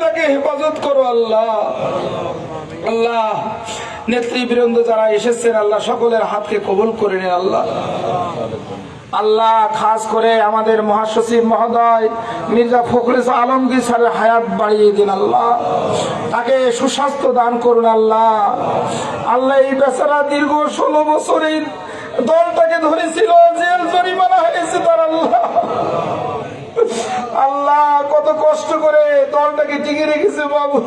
তাকে হেফাজত করো, আল্লাহ। আল্লাহ, নেতৃবৃন্দ যারা এসেছেন, আল্লাহ সকলের হাতকে কবুল করে নিন, আল্লাহ। আল্লাহ, খাস করে আমাদের মহাসচিব মহোদয়, মির্জা ফখরুল আলমগীর স্যারের হায়াত বাড়িয়ে দিন, আল্লাহ। তাকে সুস্বাস্থ্য দান করুন, আল্লাহ। আল্লাহ, এই বেচারা দীর্ঘ ষোলো বছরের দলটাকে ধরেছিল, জেল জরিমানা হয়েছে তার, আল্লাহ। আল্লাহ, কত কষ্ট করে দলটাকে টিকে রেখেছে বাবু।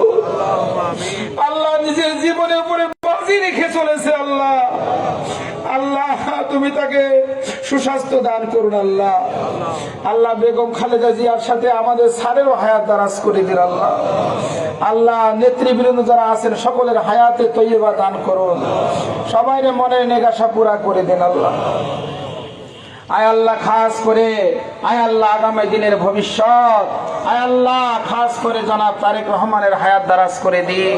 আল্লাহ নিজের জীবনের উপরে বাজি রেখে চলেছে আল্লাহ। আল্লাহ, তুমি তাকে সুস্বাস্থ্য দান করুন আল্লাহ। আল্লাহ বেগম খালেদা জিয়ার সাথে আমাদের স্যারেরও হায়াত দারাজ করে দিন আল্লাহ। আল্লাহ, নেতৃবৃন্দ যারা আছেন, সকলের হায়াতে তৈবা দান করুন। সবাই মনের নেগাসা পুরা করে দিন আল্লাহ। আয় আল্লাহ, খাস করে। আয় আল্লাহ, আগামী দিনের ভবিষ্যৎ। আয় আল্লাহ, খাস করে জনাব তারেক রহমানের হায়াত দারাজ করে দিন।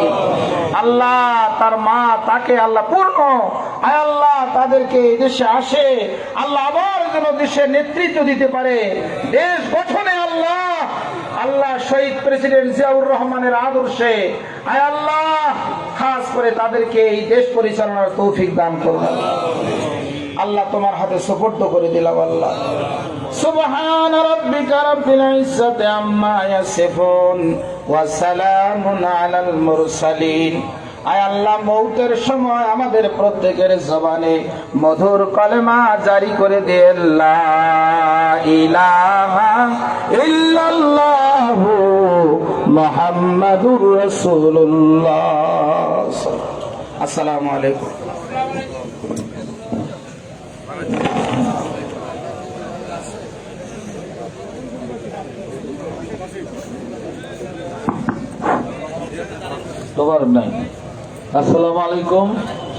আল্লাহ, তার মা তাকে আল্লাহ পূর্ণ। আয় আল্লাহ, তাদেরকে দেশে আসে। আল্লাহ আবার যেন দেশে নেতৃত্ব দিতে পারে। দেশ গঠনে আল্লাহ। আল্লাহ শহীদ প্রেসিডেন্ট জিয়াউর রহমানের আদর্শে। আয় আল্লাহ, খাস করে তাদেরকে এই দেশ পরিচালনার তৌফিক দান করবেন আল্লাহ তোমার হাতে সুপর্দ করে দিলাম আল্লাহ। সুবহান রাব্বিকা রাব্বিল ইজ্জাতি আম্মা ইয়াসিফুন ওয়া সালামুন আলাল মুরসালিন। আয় আল্লাহ, মৌতের সময় আমাদের প্রত্যেকের জবানে মধুর কলেমা জারি করে দে। লা ইলাহা ইল্লাল্লাহু মুহাম্মাদুর রাসূলুল্লাহ। আসসালামু আলাইকুম। তোমার নাই। আসসালামু আলাইকুম।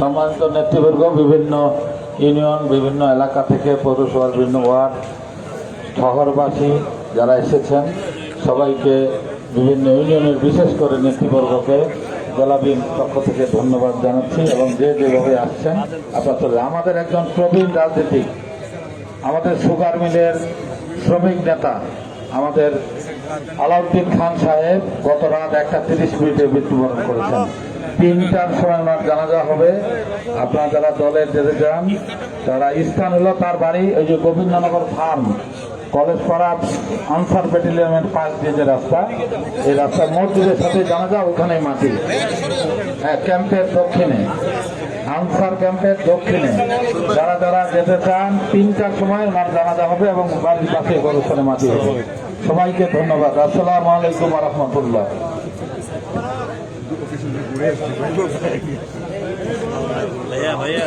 সম্মানিত নেতৃবর্গ, বিভিন্ন ইউনিয়ন, বিভিন্ন এলাকা থেকে পৌরসভার বিভিন্ন ওয়ার্ড, শহরবাসী যারা এসেছেন, সবাইকে বিভিন্ন ইউনিয়নের বিশেষ করে নেতৃবর্গকে বিএনপির পক্ষ থেকে ধন্যবাদ জানাচ্ছি এবং যে যেভাবে আসছেন, আপনার চলে আমাদের একজন প্রবীণ রাজনীতিক, আমাদের সুগার মিলের শ্রমিক নেতা, আমাদের আলাউদ্দিন খান সাহেব গত রাত একটা তিরিশ মিনিটে মৃত্যুবরণ করেছেন। তিনটার সময় ওনার জানাজা হবে। আপনারা যারা দলের যেতে যান তারা স্থান হলো তার বাড়ি ওই যে গোবিন্দনগর ফার্ম, কলেজ পাড়া আনসার ব্যাটালিয়নের পাশ দিয়ে যে রাস্তা, এই রাস্তা মসজিদের সাথে জানাজা, ওখানেই মাটি। হ্যাঁ ক্যাম্পের দক্ষিণে, আনসার ক্যাম্পের দক্ষিণে। যারা যারা যেতে চান, তিনটার সময় ওনার জানাজা হবে এবং বাড়ির পাশে গরুস্থানে মাটি হবে। সবাইকে ধন্যবাদ আসসালামু আলাইকুম রহমতুল্লাহ ভাইয়া ভাইয়া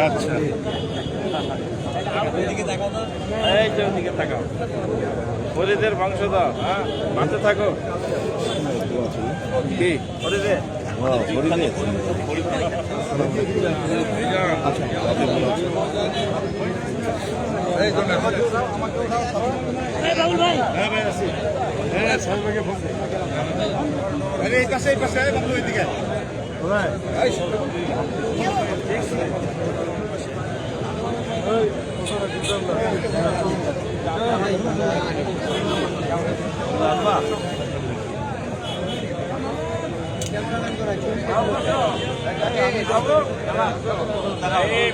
আচ্ছা এই যে ওদিকে তাকাও হরিদের দাও হ্যাঁ মাঠে থাকো। কি? হরিদের এই পাশে এই পাশে বাবলু এদিকে এই এই